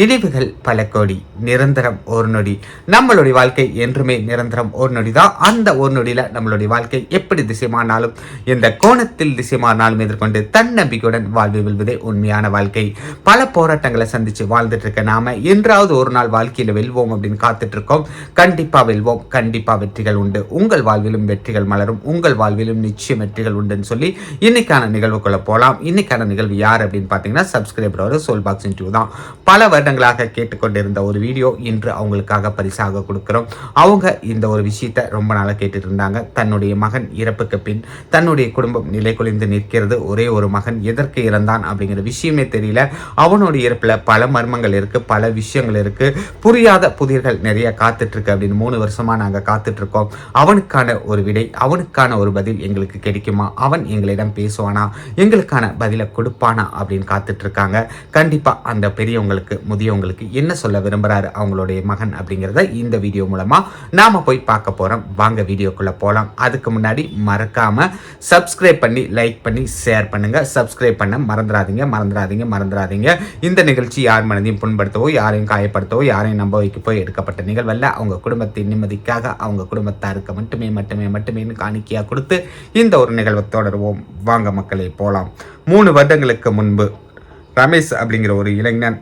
நினைவுகள் பல கோடி நிரந்தரம் ஒரு நொடி. நம்மளுடைய வாழ்க்கை என்றுமே நிரந்தரம் ஒரு நொடி தான் அந்த ஒரு நொடியில் நம்மளுடைய வாழ்க்கை எப்படி திசைமானாலும் எந்த கோணத்தில் திசைமானாலும் எதிர்கொண்டு தன்னம்பிக்கையுடன் வாழ்வு வெல்வதே உண்மையான வாழ்க்கை. பல போராட்டங்களை சந்திச்சு வாழ்ந்துட்டு இருக்க நாம என்றாவது ஒரு நாள் வாழ்க்கையில வெல்வோம் அப்படின்னு காத்துட்டு இருக்கோம் கண்டிப்பா வெல்வோம். கண்டிப்பா வெற்றிகள் உண்டு. உங்கள் வாழ்விலும் வெற்றிகள் மலரும். உங்கள் வாழ்விலும் நிச்சயம் வெற்றிகள் உண்டுன்னு சொல்லி இன்னைக்கான நிகழ்வுக்குள்ள போகலாம் இன்னைக்கான நிகழ்வு யார் அப்படின்னு பார்த்தீங்கன்னா சப்ஸ்கிரைபரோட சோல் பாக்ஸ் இன்டர்வியூ தான். பல வருடங்களாக கேட்டுக்கொண்டிருந்த ஒரு வீடியோ இன்று அவங்களுக்காக பரிசாக கொடுக்குறோம். அவங்க இந்த ஒரு விஷயத்த ரொம்ப நாளாக கேட்டுட்டு இருந்தாங்க தன்னுடைய மகன் இறப்புக்கு பின் தன்னுடைய குடும்பம் நிலை குலைந்து நிற்கிறது. ஒரே ஒரு மகன் எதற்கு இறந்தான் அப்படிங்கிற விஷயமே தெரியல. அவனுடைய இறப்புல பல மர்மங்கள் இருக்கு பல விஷயங்கள் இருக்கு. புரியாத புதிர்கள் நிறைய காத்துட்ருக்கு அப்படின்னு மூணு வருஷமா நாங்கள் காத்துட்டு இருக்கோம் அவனுக்கான ஒரு விடை அவனுக்கான ஒரு பதில் எங்களுக்கு கிடைக்குமா? அவன் எங்களிடம் பேசுவானா? எங்களுக்கான பதிலை கொடுப்பானா அப்படின்னு காத்துட்டு இருக்காங்க அந்த பெரியவங்களுக்கு முதியவங்களுக்கு என்ன சொல்ல விரும்புகிறாரு அவங்களுடைய மகன் அப்படிங்கிறத இந்த வீடியோ மூலமாக நாம் போய் பார்க்க போகிறோம் வாங்க வீடியோக்குள்ளே போகலாம் அதுக்கு முன்னாடி மறக்காமல் சப்ஸ்கிரைப் பண்ணி லைக் பண்ணி ஷேர் பண்ணுங்கள் சப்ஸ்கிரைப் பண்ண மறந்துடாதீங்க மறந்துடாதீங்க மறந்துடாதீங்க. இந்த நிகழ்ச்சி யார் மனதையும் புண்படுத்தவோ யாரையும் காயப்படுத்தவோ யாரையும் நம்ப வைக்க போய் எடுக்கப்பட்ட நிகழ்வல்ல அவங்க குடும்பத்தின் நிம்மதிக்காக அவங்க குடும்பத்தாருக்கு மட்டுமே மட்டுமே மட்டுமே காணிக்கையாக கொடுத்து இந்த ஒரு நிகழ்வை தொடருவோம். வாங்க மக்களை போகலாம் மூணு வருடங்களுக்கு முன்பு ரமேஷ் அப்படிங்கிற ஒரு இளைஞன்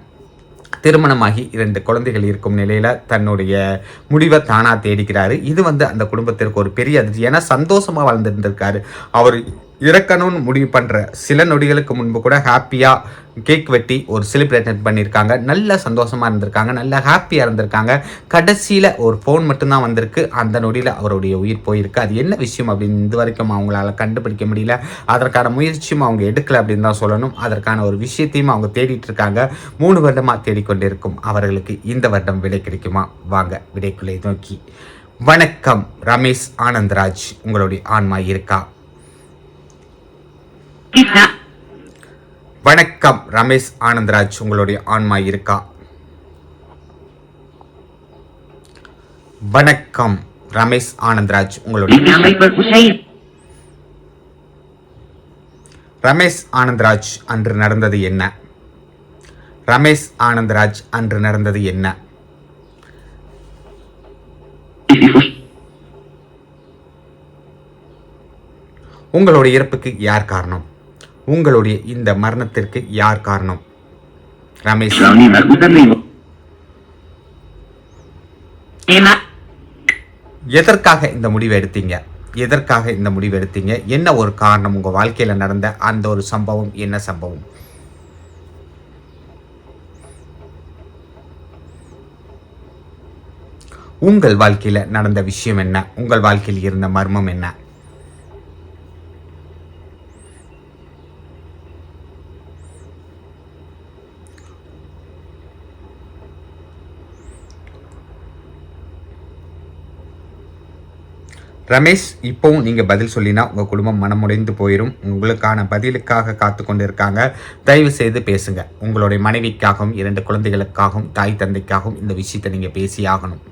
திருமணமாகி இரண்டு குழந்தைகள் இருக்கும் நிலையில் தன்னுடைய முடிவை தானாக தேடிக்கிறாரு. இது வந்து அந்த குடும்பத்திற்கு ஒரு பெரிய அதிர்ச்சி. ஏன்னா சந்தோஷமாக வாழ்ந்துருந்திருக்காரு. அவர் இறக்கணும்னு முடிவு பண்ணுற சில நொடிகளுக்கு முன்பு கூட ஹாப்பியாக கேக் வெட்டி ஒரு செலிப்ரேட் பண்ணியிருக்காங்க நல்ல சந்தோஷமாக இருந்திருக்காங்க. நல்ல ஹாப்பியாக இருந்திருக்காங்க. கடைசியில் ஒரு ஃபோன் மட்டும்தான் வந்திருக்கு. அந்த நொடியில் அவருடைய உயிர் போயிருக்கு. அது என்ன விஷயம் அப்படின்னு இது வரைக்கும் அவங்களால கண்டுபிடிக்க முடியல. அதற்கான முயற்சியும் அவங்க எடுக்கல அப்படின்னு தான் சொல்லணும். அதற்கான ஒரு விஷயத்தையும் அவங்க தேடிட்டு இருக்காங்க. மூணு வருடமாக தேடிக்கொண்டிருக்கும். அவர்களுக்கு இந்த வருடம் விடை கிடைக்குமா? வாங்க விடைக்குள்ளே நோக்கி. வணக்கம் ரமேஷ் ஆனந்த்ராஜ். உங்களுடைய ஆன்மா இருக்கா? வணக்கம் ரமேஷ் ஆனந்தராஜ். உங்களுடைய ஆன்மா இருக்கா? வணக்கம் ரமேஷ் ஆனந்தராஜ். உங்களுடைய ரமேஷ் ஆனந்தராஜ் அன்று நடந்தது என்ன? ரமேஷ் ஆனந்தராஜ் அன்று நடந்தது என்ன? உங்களுடைய இறப்புக்கு யார் காரணம்? உங்களுடைய இந்த மரணத்திற்கு யார் காரணம்? ரமேஷ். எதற்காக இந்த முடிவு எடுத்தீங்க? எதற்காக இந்த முடிவு எடுத்தீங்க? என்ன ஒரு காரணம் உங்க வாழ்க்கையில நடந்த அந்த ஒரு சம்பவம்? என்ன சம்பவம்? உங்கள் வாழ்க்கையில நடந்த விஷயம் என்ன? உங்கள் வாழ்க்கையில் இருந்த மர்மம் என்ன? ரமேஷ் இப்போவும் நீங்கள் பதில் சொல்லினா உங்கள் குடும்பம் மனமுடைந்து போயிடும் உங்களுக்கான பதிலுக்காக காத்து கொண்டு இருக்காங்க தயவு செய்து பேசுங்க. உங்களுடைய மனைவிக்காகவும் இரண்டு குழந்தைகளுக்காகவும் தாய் தந்தைக்காகவும் இந்த விஷயத்தை நீங்கள் பேசி ஆகணும்.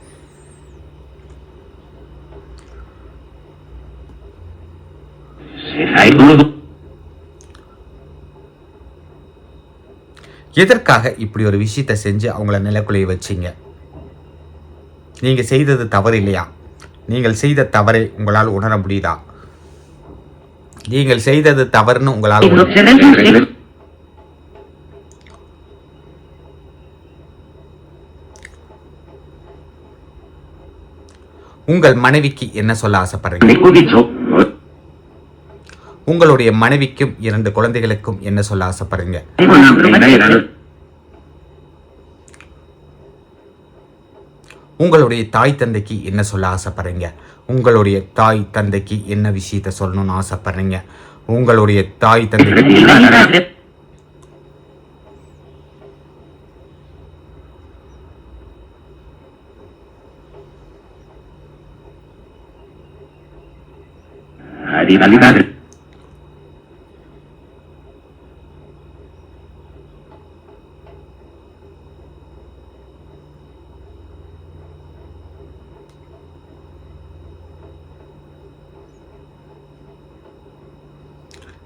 எதற்காக இப்படி ஒரு விஷயத்தை செஞ்சு அவங்கள நிலக்குலைய வச்சிங்க? நீங்கள் செய்தது தவறு இல்லையா நீங்கள் செய்த தவறை உங்களால் உணர முடியுதா? நீங்கள் செய்தது தவறுன்னு உங்களால் உங்கள் மனைவிக்கு என்ன சொல்ல ஆசைப்படுறீங்க? உங்களுடைய மனைவிக்கும் இரண்டு குழந்தைகளுக்கும் என்ன சொல்ல ஆசைப்படுறீங்க? உங்களுடைய தாய் தந்தைக்கு என்ன சொல்ல ஆசைப்படுறீங்க? உங்களுடைய தாய் தந்தைக்கு என்ன விஷயத்த சொல்லணும்னு ஆசைப்படுறீங்க? உங்களுடைய தாய் தந்தை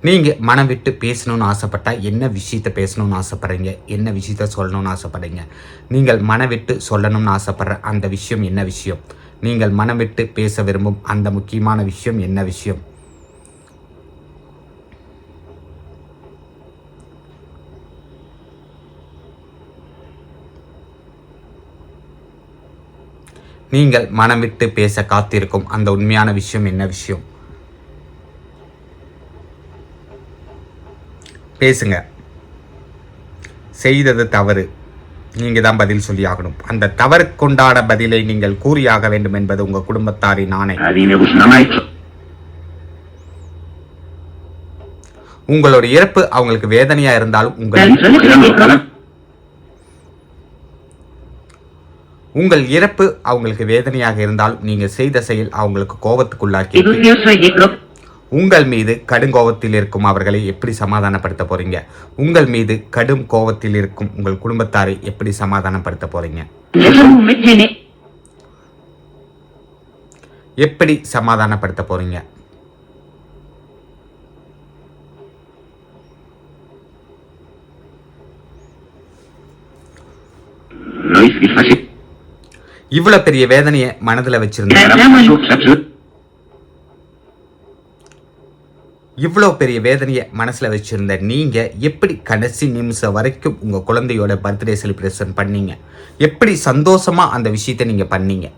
நீங்கள் மனம் விட்டு பேசணும்னு ஆசைப்பட்டால் என்ன விஷயத்த பேசணும்னு ஆசைப்பட்றீங்க? என்ன விஷயத்த சொல்லணும்னு ஆசைப்படுறீங்க? நீங்கள் மனம் விட்டு சொல்லணும்னு ஆசைப்பட்ற அந்த விஷயம் என்ன விஷயம்? நீங்கள் மனம் விட்டு பேச விரும்பும் அந்த முக்கியமான விஷயம் என்ன விஷயம்? நீங்கள் மனம் விட்டு பேச காத்திருக்கும் அந்த உண்மையான விஷயம் என்ன விஷயம்? பேசுங்க செய்தது தவறு நீங்கள் தான் பதில் சொல்லி ஆகணும் அந்த தவறுக்குண்டான பதிலை நீங்கள் கூறியாக வேண்டும் என்பது உங்கள் குடும்பத்தாரின் ஆணை. உங்களோட இறப்பு அவங்களுக்கு வேதனையா இருந்தாலும் உங்கள். உங்கள் இறப்பு அவங்களுக்கு வேதனையாக இருந்தாலும் நீங்க செய்த செயல் அவங்களுக்கு கோபத்துக்குள்ளாக்கி. உங்கள் மீது கடும் கோபத்தில் இருக்கும் அவர்களை எப்படி சமாதானப்படுத்த போறீங்க உங்கள் மீது கடும் கோபத்தில் இருக்கும் உங்கள் குடும்பத்தாரை எப்படி சமாதானப்படுத்த போறீங்க. எப்படி சமாதானப்படுத்த போறீங்க. இவ்வளவு பெரிய வேதனையை மனதுல வச்சிருந்தேன் இவ்வளோ இவ்வளவு பெரிய வேதனையை மனசுல வச்சிருந்த நீங்க எப்படி கடைசி நிமிஷம் வரைக்கும் உங்க குழந்தையோட பர்த்டே செலிப்ரேஷன் பண்ணீங்க? எப்படி சந்தோஷமா அந்த விஷயத்தை நீங்க பண்ணீங்க?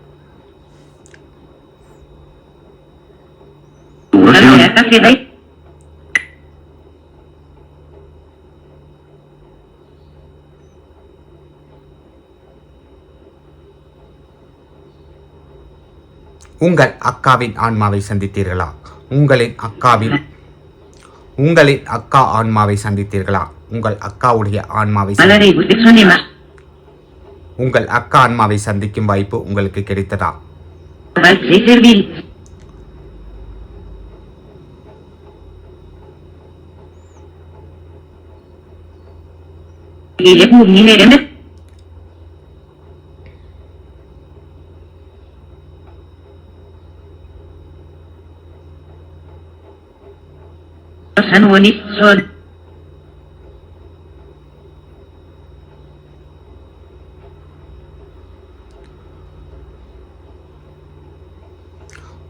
உங்கள் அக்காவின் ஆன்மாவை சந்தித்தீர்களா? உங்களின் அக்காவின் உங்களின் அக்கா ஆன்மாவை சந்தித்தீர்களா? உங்கள் அக்காவுடைய ஆன்மாவை. உங்கள் அக்கா ஆன்மாவை சந்திக்கும் வாய்ப்பு உங்களுக்கு கிடைத்ததா? Val son.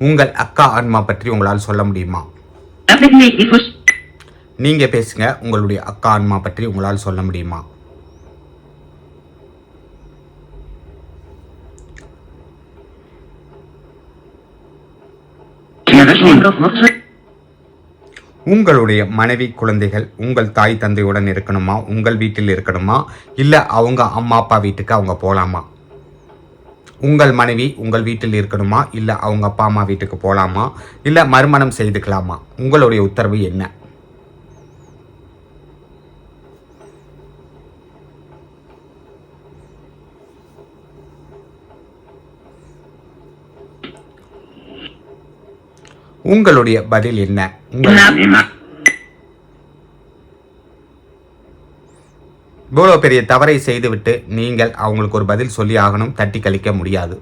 உங்கள் அக்கா ஆன்மா பற்றி உங்களால் சொல்ல முடியுமா. நீங்க பேசுங்க உங்களுடைய அக்கா ஆன்மா பற்றி உங்களால் சொல்ல முடியுமா Kiavasun. Rohmokso. உங்களுடைய மனைவி குழந்தைகள் உங்கள் தாய் தந்தையுடன் இருக்கணுமா? உங்கள் வீட்டில் இருக்கணுமா? இல்லை அவங்க அம்மா அப்பா வீட்டுக்கு அவங்க போகலாமா உங்கள் மனைவி உங்கள் வீட்டில் இருக்கணுமா? இல்லை அவங்க அப்பா அம்மா வீட்டுக்கு போகலாமா இல்லை மறுமணம் செய்துக்கலாமா? உங்களுடைய உத்தரவு என்ன? உங்களுடைய பதில் என்ன. இவ்வளோ பெரிய தவறை செய்துவிட்டு நீங்கள் அவங்களுக்கு ஒரு பதில் சொல்லி ஆகணும் தட்டி கழிக்க முடியாது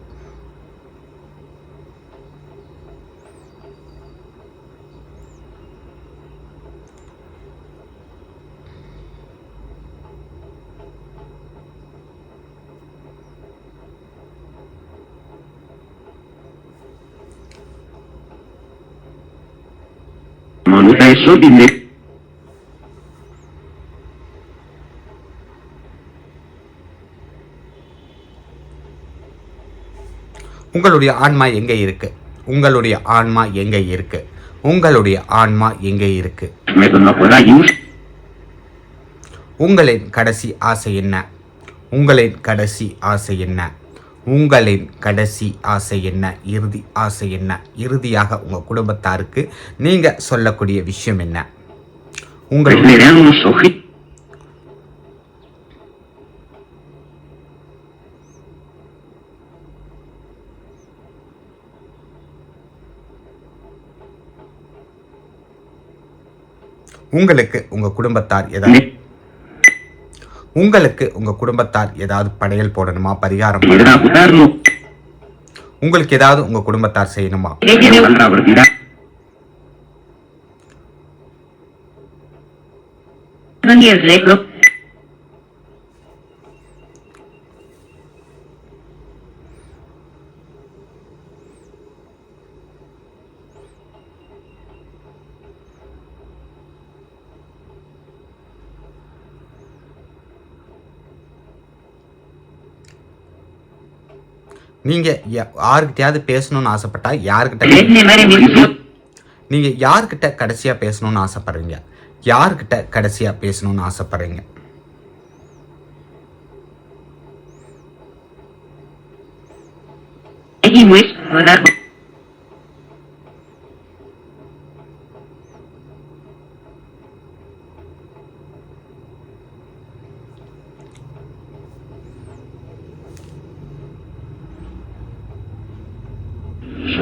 eso dinde. உங்களுடைய ஆன்மா எங்கே இருக்கு? உங்களுடைய ஆன்மா எங்கே இருக்கு? உங்களுடைய ஆன்மா எங்கே இருக்கு? உங்களின் கடைசி ஆசை என்ன? உங்களின் கடைசி ஆசை என்ன? உங்களின் கடைசி ஆசை என்ன இறுதி ஆசை என்ன இறுதியாக உங்க குடும்பத்தாருக்கு நீங்க சொல்லக்கூடிய விஷயம் என்ன உங்களுடைய. உங்களுக்கு உங்க குடும்பத்தார் ஏதாவது. உங்களுக்கு உங்க குடும்பத்தார் ஏதாவது படையல் போடணுமா? பரிகாரம் உங்களுக்கு ஏதாவது உங்க குடும்பத்தார் செய்யணுமா? நன்றி யா- யாருக்கிட்டயாவது பேசணும்னு ஆசைப்பட்டா யாருக்கிட்ட Geef me maar een minuut. நீங்க யார்கிட்ட கடைசியா பேசணும்னு ஆசைப்படுறீங்க? யார்கிட்ட கடைசியா பேசணும்னு ஆசைப்படுறீங்க? Ik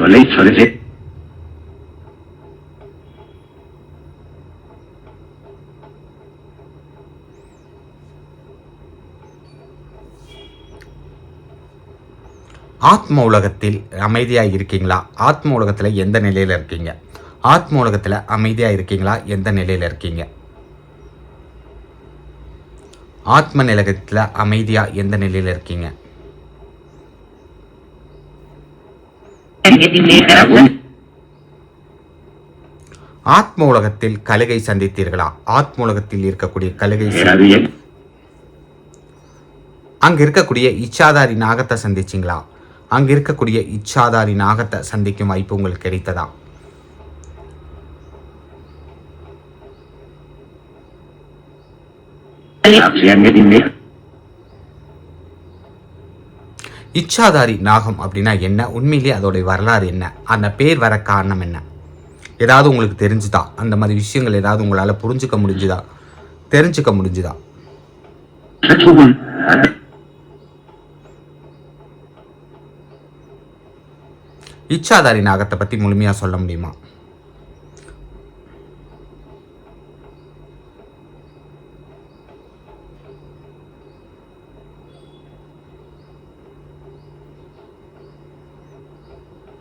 moet voor ஆத்ம உலகத்தில் அமைதியா இருக்கீங்களா? ஆத்ம உலகத்தில் எந்த நிலையில இருக்கீங்க? ஆத்ம உலகத்தில் அமைதியா இருக்கீங்களா? எந்த நிலையில் இருக்கீங்க? ஆத்ம நிலகத்தில் அமைதியா எந்த நிலையில இருக்கீங்க? ஆத்ம உலகத்தில் கழுகை சந்தித்தீர்களா ஆத்ம உலகத்தில் இருக்கக்கூடிய கழுகை. அங்க இருக்கக்கூடிய இச்சாதாரி நாகத்தை சந்திச்சிங்களா அங்க இருக்கக்கூடிய இச்சாதாரி நாகத்தை சந்திக்கும் வாய்ப்பு உங்களுக்கு கிடைத்ததா Acción je die meer. Ichchadhari நாகம் அப்படின்னா என்ன? உண்மையிலேயே அதோடைய வரலாறு என்ன? அந்த பேர் வர காரணம் என்ன? ஏதாவது உங்களுக்கு தெரிஞ்சுதா? அந்த மாதிரி விஷயங்கள் ஏதாவது உங்களால் புரிஞ்சுக்க முடிஞ்சுதா? தெரிஞ்சுக்க முடிஞ்சுதா? இச்சாதாரி நாகத்தை பற்றி முழுமையாக சொல்ல முடியுமா?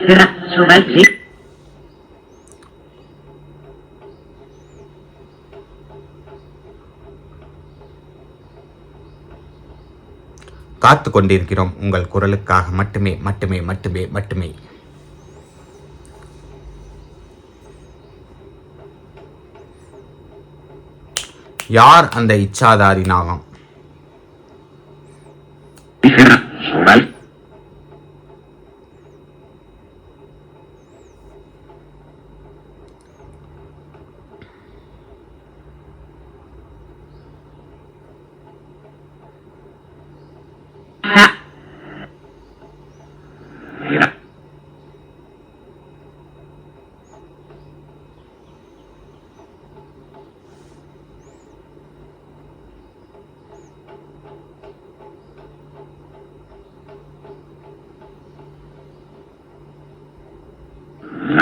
Zie. காத்து கொண்டிருக்கிறோம் உங்கள் குரலுக்காக. மட்டுமே மட்டுமே மட்டுமே மட்டுமே. யார் அந்த இச்சாதாரி நாகம்?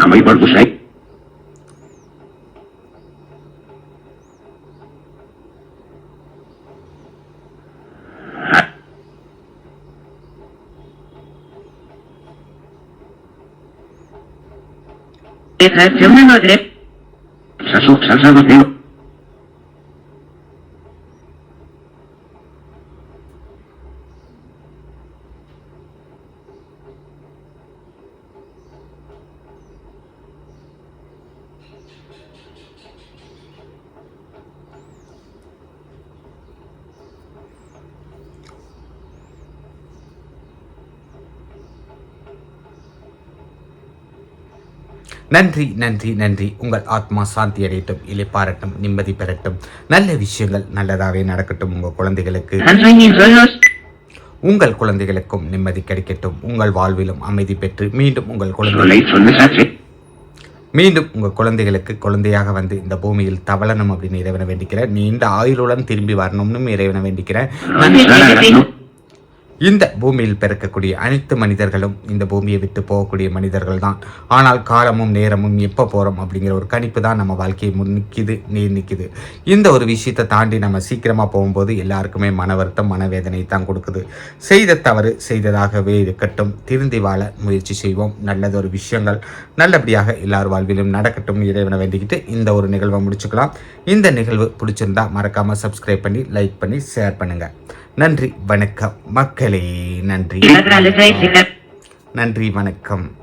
am able to say. Ejerció una madre. Salsa, நன்றி நன்றி நன்றி. உங்கள் ஆத்மா சாந்தி அடையட்டும் இலைப்பாரட்டும் நிம்மதி பெறட்டும். நல்ல விஷயங்கள் நல்லதாகவே நடக்கட்டும் உங்கள் குழந்தைகளுக்கு. உங்கள் குழந்தைகளுக்கும் நிம்மதி கிடைக்கட்டும். உங்கள் வாழ்விலும் அமைதி பெற்று மீண்டும் உங்கள் குழந்தை Soleil, soleil, மீண்டும் உங்கள் குழந்தைகளுக்கு குழந்தையாக வந்து இந்த பூமியில் தவளணும் அப்படின்னு இறைவனை வேண்டிக்கிறேன். நீண்ட ஆயுளுடன் திரும்பி வரணும்னு இறைவனை வேண்டிக்கிறேன். இந்த பூமியில் பிறக்கக்கூடிய அனைத்து மனிதர்களும் இந்த பூமியை விட்டு போகக்கூடிய மனிதர்கள் தான் ஆனால் காலமும் நேரமும் எப்போ போகிறோம் அப்படிங்கிற ஒரு கணிப்பு தான் நம்ம வாழ்க்கையை முன் நிற்கிது நீர் நிற்கிது இந்த ஒரு விஷயத்தை தாண்டி நம்ம சீக்கிரமாக போகும்போது எல்லாருக்குமே மன வருத்தம் மனவேதனை தான் கொடுக்குது. செய்த தவறு செய்ததாகவே இருக்கட்டும் திருந்தி வாழ முயற்சி செய்வோம். நல்லதொரு விஷயங்கள் நல்லபடியாக எல்லார் வாழ்விலும் நடக்கட்டும். இறைவனை வேண்டிக்கிட்டு இந்த ஒரு நிகழ்வை முடிச்சுக்கலாம். இந்த நிகழ்வு பிடிச்சிருந்தா மறக்காமல் சப்ஸ்கிரைப் பண்ணி லைக் பண்ணி ஷேர் பண்ணுங்கள் நன்றி வணக்கம். மக்களே நன்றி. Laterales 6 நன்றி வணக்கம்.